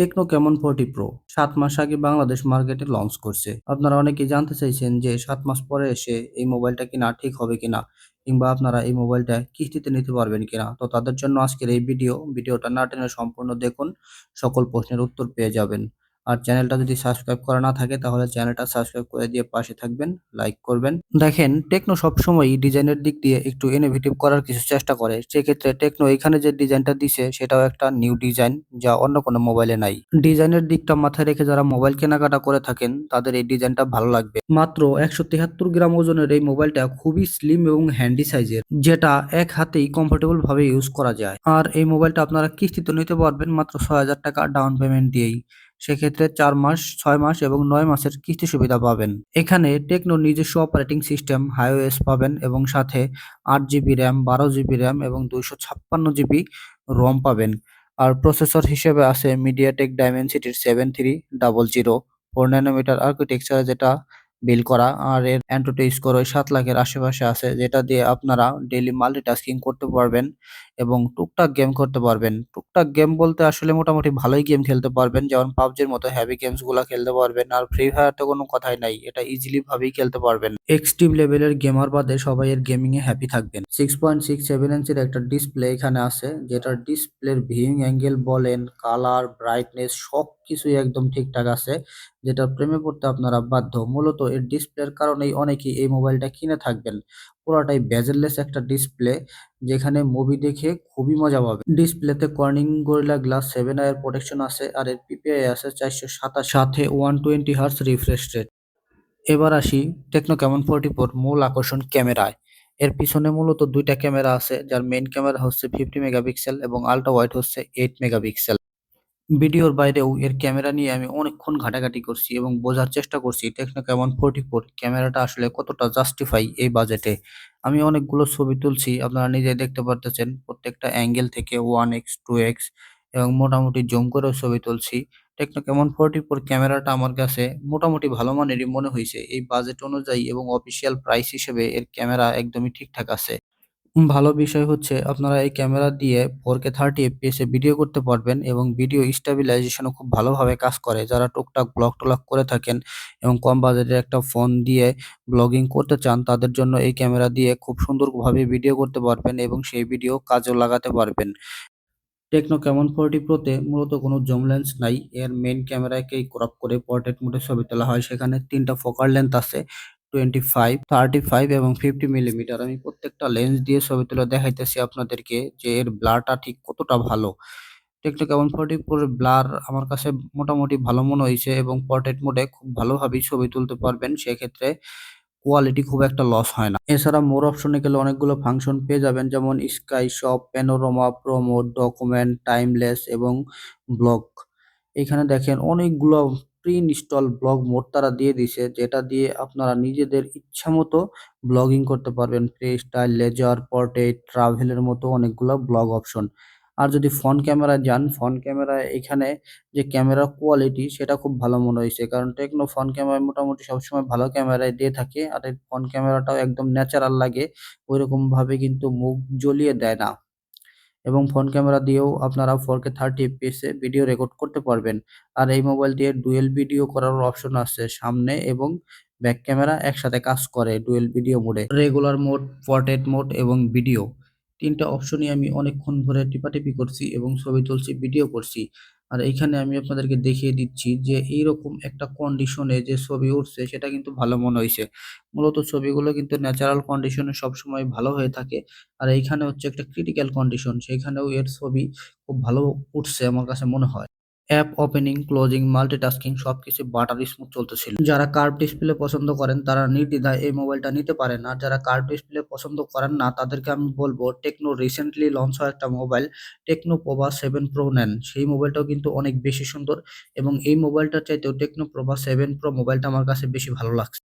Techno কেমন forty pro সাত মাস আগে বাংলাদেশ মার্কেটে লঞ্চ করছে। আপনারা অনেকেই জানতে চাইছেন যে সাত মাস পরে এসে এই মোবাইলটা কিনা, ঠিক হবে কিনা? কিংবা আপনারা এই মোবাইলটা কিস্তিতে নিতে পারবেন কিনা? তো তাদের জন্য আজকের এই ভিডিও ভিডিওটা না টেনে সম্পূর্ণ দেখুন। সকল প্রশ্নের উত্তর পেয়ে যাবেন। আর চ্যানেলটা যদি সাবস্ক্রাইব করা না থাকে, তাহলে চ্যানেলটা সাবস্ক্রাইব করে দিয়ে পাশে থাকবেন, লাইক করবেন। দেখেন, টেকনো সবসময়ই ডিজাইনের দিক দিয়ে একটু ইনোভেটিভ করার কিছু চেষ্টা করে। সেক্ষেত্রে টেকনো এখানে যে ডিজাইনটা দিছে, সেটাও একটা নিউ ডিজাইন যা অন্য কোনো মোবাইলে নাই। ডিজাইনের দিকটা মাথায় রেখে যারা মোবাইল কেনাকাটা করে থাকেন, তাদের এই ডিজাইনটা ভালো লাগবে। মাত্র একশো তেহাত্তর গ্রাম ওজনের এই মোবাইলটা খুবই স্লিম এবং হ্যান্ডি সাইজের যেটা এক হাতেই কমফোর্টেবল ভাবে ইউজ করা যায়। আর এই মোবাইলটা আপনারা কিস্তিতে নিতে পারবেন মাত্র ছয় হাজার টাকা ডাউন পেমেন্ট দিয়েই। সেক্ষেত্রে চার মাস, ছয় মাস এবং নয় মাসের কিস্তি সুবিধা পাবেন। এখানে টেকনো নিজস্ব অপারেটিং সিস্টেম হাইওএস পাবেন এবং সাথে আট জিবি র্যাম, বারো জিবি র্যাম এবং দুইশো ছাপ্পান্ন জিবি রম পাবেন। আর প্রসেসর হিসেবে আছে MediaTek ডাইমেনসিটির seven three double zero four nanometer architecture যেটা বিল করা। আর এর অ্যান্টোটো স্কোর ওই সাত লাখের আশেপাশে আছে, যেটা দিয়ে আপনারা ডেইলি মাল্টিটাস্কিং করতে পারবেন এবং টুকটাক গেম করতে পারবেন। টুকটাক গেম বলতে আসলে মোটামুটি ভালোই গেম খেলতে পারবেন, যেমন পাবজির মতো হ্যাভি গেমসগুলা খেলতে পারবেন, আর ফ্রি ফায়ার তো কোনো কথাই নাই, এটা ইজিলি ভাবেই খেলতে পারবেন। এক্সট্রিম লেভেলের গেমার বাদে সবাই এর গেমিং এ হ্যাপি থাকবেন। সিক্স পয়েন্ট সিক্স সেভেন ইঞ্চের একটা ডিসপ্লে এখানে আছে, যেটার ডিসপ্লের ভিউইং অ্যাঙ্গেল বলেন কালার ব্রাইটনেস সব কিছুই একদম ঠিকঠাক আছে, যেটা প্রেমে পড়তে আপনারা বাধ্য। মূলত এর ডিসপ্লের কারণেই অনেকেই এই মোবাইলটা কিনে থাকবেন। পুরাটাই বেজেললেস একটা ডিসপ্লে যেখানে মুভি দেখে খুবই মজা পাবে ডিসপ্লেতে কর্নিং গরিলা গ্লাস সেভেন আয়ের প্রোটেকশন আছে, আর এর পিপিআই আছে চারশো সাতাশ। সাথে one twenty hertz refresh rate এবার আসি টেকনো ক্যামন ফোরটি ফোর মূল আকর্ষণ ক্যামেরায়। এর পিছনে মূলত দুইটা ক্যামেরা আছে, যার মেইন ক্যামেরা হচ্ছে ফিফটি মেগাপিক্সেল এবং আল্ট্রা ওয়াইড হচ্ছে এইট মেগাপিক্সেল ভিডিওর বাইরেও এর ক্যামেরা নিয়ে আমি অনেকক্ষণ ঘাটাঘাটি করছি এবং বোঝার চেষ্টা করছি টেকনো কেমন ফোরটি ফোর ক্যামেরাটা আসলে কতটা জাস্টিফাই এই বাজেটে আমি অনেকগুলো ছবি তুলছি, আপনারা নিজেই দেখতে পারতেছেন, প্রত্যেকটা অ্যাঙ্গেল থেকে ওয়ান এক্স টু এক্স এবং মোটামুটি জুম করেও ছবি তুলছি। টেকনো কেমন ফোরটি ফোর ক্যামেরাটা আমার কাছে মোটামুটি ভালো মানেরই মনে হয়েছে এই বাজেট অনুযায়ী এবং অফিসিয়াল প্রাইস হিসেবে এর ক্যামেরা একদমই ঠিকঠাক আছে। ভালো বিষয় হচ্ছে আপনারা এই ক্যামেরা দিয়ে 4K 30 এফপিএস এ ভিডিও করতে পারবেন এবং ভিডিও স্টেবিলাইজেশনও খুব ভালোভাবে কাজ করে। যারা টুকটাক ব্লগ-টলগ করে থাকেন এবং কম বাজেটের একটা ফোন দিয়ে ব্লগিং করতে চান, তাদের জন্য এই ক্যামেরা দিয়ে খুব সুন্দরভাবে ভিডিও করতে পারবেন এবং সেই ভিডিও কাজেও লাগাতে পারবেন। টেকনো ক্যামন 40 প্রোতে মূলত কোনো জুম লেন্স নাই। এর মেইন ক্যামেরাকেই ক্রপ করে পোর্ট্রেট মোডে ছবি তোলা হয়। সেখানে ৩ টা ফোকাল লেন্থ আছে। 25, 35 এবং 50 মিলিমিটার আমি প্রত্যেকটা লেন্স দিয়ে ছবি তুলে দেখাইতেছি আপনাদেরকে যে এর ব্লারটা ঠিক কতটা ভালো। টেকনো কেমন 44 এর ব্লার আমার কাছে মোটামুটি ভালো মনে হইছে এবং পোর্ট্রেট মোডে খুব ভালোভাবেই ছবি তুলতে পারবেন। সেক্ষেত্রে কোয়ালিটি খুব একটা লস হয় না। এছাড়া মোর অপশনে গেলে অনেকগুলো ফাংশন পেয়ে যাবেন যেমন sky shop, panorama, promote, document, timeless এবং ব্লগ। এখানে দেখেন অনেকগুলো প্রি ইনস্টল ব্লগ মোড তারা দিয়ে দিছে যেটা দিয়ে আপনারা নিজেদের ইচ্ছা মতো ব্লগিং করতে পারবেন। ফ্রি স্টাইল, লেজার, পোর্ট্রেট, ট্রাভেলের মতো অনেকগুলো ব্লগ অপশন। আর যদি ফ্রন্ট ক্যামেরায় যান, ফ্রন্ট ক্যামেরায় এখানে যে ক্যামেরা কোয়ালিটি সেটা খুব ভালো মনে হয়েছে কারণ টেকনো ফ্রন্ট ক্যামেরা মোটামুটি সবসময় ভালো ক্যামেরায় দিয়ে থাকে। আর এই ফ্রন্ট ক্যামেরাটাও একদম ন্যাচারাল লাগে। ঐরকমভাবে কিন্তু মুখ জ্বলিয়ে দেয় না। এবং ফ্রন্ট ক্যামেরা দিয়েও আপনারা 4K 30 এফপিএস এ ভিডিও রেকর্ড করতে পারবেন। আর এই মোবাইল দিয়ে ডুয়েল ভিডিও করার অপশন আছে সামনে এবং ব্যাক ক্যামেরা একসাথে কাজ করে ডুয়েল ভিডিও মোডে। রেগুলার মোড, পোর্ট্রেট মোড এবং ভিডিও ৩ টা অপশনই আমি অনেকক্ষণ ধরে টিপাটিপি করছি এবং ছবি তুলছি, ভিডিও করছি। আর এইখানে আমি আপনাদেরকে দেখিয়ে দিচ্ছি যে এইরকম একটা কন্ডিশনে যে ছবি উঠছে, সেটা কিন্তু ভালো মনে হয়েছে মূলত ছবিগুলো কিন্তু ন্যাচারাল কন্ডিশনে সবসময় ভালো হয়ে থাকে। আর এইখানে হচ্ছে একটা ক্রিটিক্যাল কন্ডিশন সেখানেও এর ছবি খুব ভালো উঠছে আমার কাছে মনে হয়। অ্যাপ ওপেনিং, ক্লোজিং, মাল্টিটাস্কিং সবকিছু বাটার স্মুথ চলতেছিল। যারা কার্ভ ডিসপ্লে পছন্দ করেন তারা নির্দ্বিধায় এই মোবাইলটা নিতে পারেন। আর যারা কার্ভ ডিসপ্লে পছন্দ করেন না তাদেরকে আমি বলব টেকনো রিসেন্টলি লঞ্চ হওয়া একটা mobile Tecno Pova seven pro নেন। সেই মোবাইলটাও কিন্তু অনেক বেশি সুন্দর এবং এই মোবাইলটা চাইতেও টেকনো প্রভা সেভেন প্রো মোবাইলটা আমার কাছে বেশি ভালো লাগছে।